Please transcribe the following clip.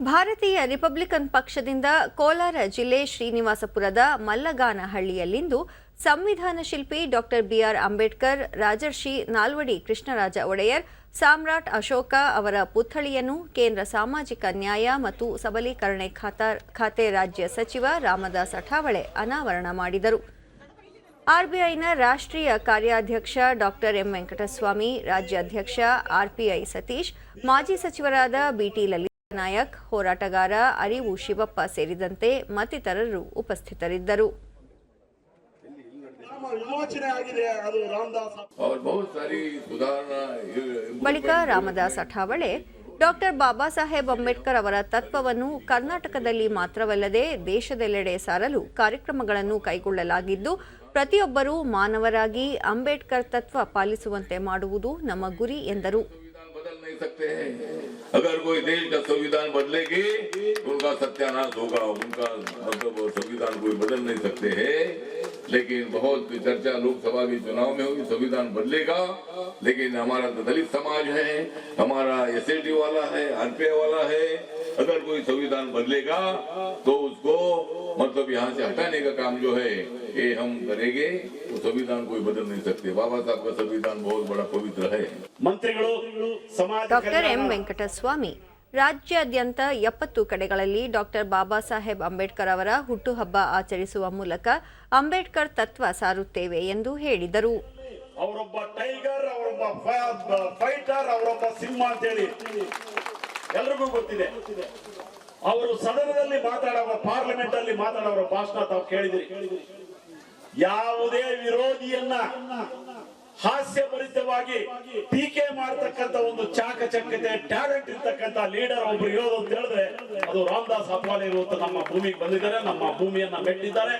ಭಾರತೀಯ ರಿಪಬ್ಲಿಕನ್ ಪಕ್ಷದಿಂದ ಕೋಲಾರ ಜಿಲ್ಲೆ ಶ್ರೀನಿವಾಸಪುರದ ಮಲ್ಲಗಾನಹಳ್ಳಿಯಲ್ಲಿಂದು ಸಂವಿಧಾನ ಶಿಲ್ಪಿ ಡಾಕ್ಟರ್ ಬಿಆರ್ ಅಂಬೇಡ್ಕರ್, ರಾಜರ್ಷಿ ನಾಲ್ವಡಿ ಕೃಷ್ಣರಾಜ ಒಡೆಯರ್, ಸಾಮ್ರಾಟ್ ಅಶೋಕ ಅವರ ಪುತ್ಥಳಿಯನ್ನು ಕೇಂದ್ರ ಸಾಮಾಜಿಕ ನ್ಯಾಯ ಮತ್ತು ಸಬಲೀಕರಣ ಖಾತಾ ರಾಜ್ಯ ಸಚಿವ ರಾಮದಾಸ್ ಅಠಾವಳೆ ಅನಾವರಣ ಮಾಡಿದರು. ಆರ್ಬಿಐನ ರಾಷ್ಟ್ರೀಯ ಕಾರ್ಯಾಧ್ಯಕ್ಷ ಡಾಕ್ಟರ್ ಎಂ ವೆಂಕಟಸ್ವಾಮಿ, ರಾಜ್ಯಾಧ್ಯಕ್ಷ ಆರ್ಪಿಐ ಸತೀಶ್, ಮಾಜಿ ಸಚಿವರಾದ ಬಿಟಿ ಲಲಿತ ನಾಯಕ್ ಹೋರಾಟಗಾರ ಅರಿವು ಶಿವಪ್ಪ ಸೇರಿದಂತೆ ಮತ್ತಿತರರು ಉಪಸ್ಥಿತರಿದ್ದರು. ಬಳಿಕ ರಾಮದಾಸ್ ಅಠಾವಳೆ ಡಾಕ್ಟರ್ ಬಾಬಾ ಸಾಹೇಬ್ ಅಂಬೇಡ್ಕರ್ ಅವರ ತತ್ವವನ್ನು ಕರ್ನಾಟಕದಲ್ಲಿ ಮಾತ್ರವಲ್ಲದೆ ದೇಶದೆಲ್ಲೆಡೆ ಸಾರಲು ಕಾರ್ಯಕ್ರಮಗಳನ್ನು ಕೈಗೊಳ್ಳಲಾಗಿದ್ದು ಪ್ರತಿಯೊಬ್ಬರೂ ಮಾನವರಾಗಿ ಅಂಬೇಡ್ಕರ್ ತತ್ವ ಪಾಲಿಸುವಂತೆ ಮಾಡುವುದು ನಮ್ಮ ಗುರಿ ಎಂದರು. अगर कोई देश का संविधान बदलेगी तो उनका सत्यानाश होगा। उनका मतलब संविधान कोई बदल नहीं सकते हैं। लेकिन बहुत चर्चा लोकसभा के चुनाव में होगी, संविधान बदलेगा। लेकिन हमारा तो दलित समाज है, हमारा एस वाला है आरपीआई वाला है। अगर कोई संविधान बदलेगा तो उसको मतलब यहाँ से हटाने का काम जो है, ये हम करेंगे। तो संविधान कोई बदल नहीं सकते। बाबा साहब का संविधान बहुत बड़ा पवित्र है। मंत्री ಡಾಕ್ಟರ್ ಎಂ ವೆಂಕಟಸ್ವಾಮಿ ರಾಜ್ಯಾದ್ಯಂತ ಎಪ್ಪತ್ತು ಕಡೆಗಳಲ್ಲಿ ಡಾಕ್ಟರ್ ಬಾಬಾ ಸಾಹೇಬ್ ಅಂಬೇಡ್ಕರ್ ಅವರ ಹುಟ್ಟುಹಬ್ಬ ಆಚರಿಸುವ ಮೂಲಕ ಅಂಬೇಡ್ಕರ್ ತತ್ವ ಸಾರುತ್ತೇವೆ ಎಂದು ಹೇಳಿದರು. ಅವರೊಬ್ಬ ಟೈಗರ್ ಅವರೊಬ್ಬ ಫೈಟರ್ ಅವರೊಬ್ಬ ಸಿಂಹ ಅಂತೇಳಿ ಎಲ್ರಿಗೂ ಗೊತ್ತಿದೆ. ಅವರು ಸದನದಲ್ಲಿ ಮಾತಾಡುವ ಪಾರ್ಲಿಮೆಂಟ್ ಅಲ್ಲಿ ಮಾತಾಡುವ ಭಾಷಣ ತಾವು ಕೇಳಿದಿರಿ. ಯಾವುದೇ ವಿರೋಧಿಯನ್ನ ಹಾಸ್ಯಭರಿತವಾಗಿ ಟೀಕೆ ಮಾಡತಕ್ಕಂತ ಒಂದು ಚಾಕಚಕ್ಯತೆ ಟ್ಯಾಲೆಂಟ್ ಇರ್ತಕ್ಕಂತ ಲೀಡರ್ ಒಬ್ರು ಇರೋದು ಅಂತ ಹೇಳಿದ್ರೆ ಅದು ರಾಮದಾಸ್ ಅಪ್ವಾಲೆ ಇರುವಂತ ನಮ್ಮ ಭೂಮಿಗೆ ಬಂದಿದ್ದಾರೆ, ನಮ್ಮ ಭೂಮಿಯನ್ನ ಮೆಟ್ಟಿದ್ದಾರೆ.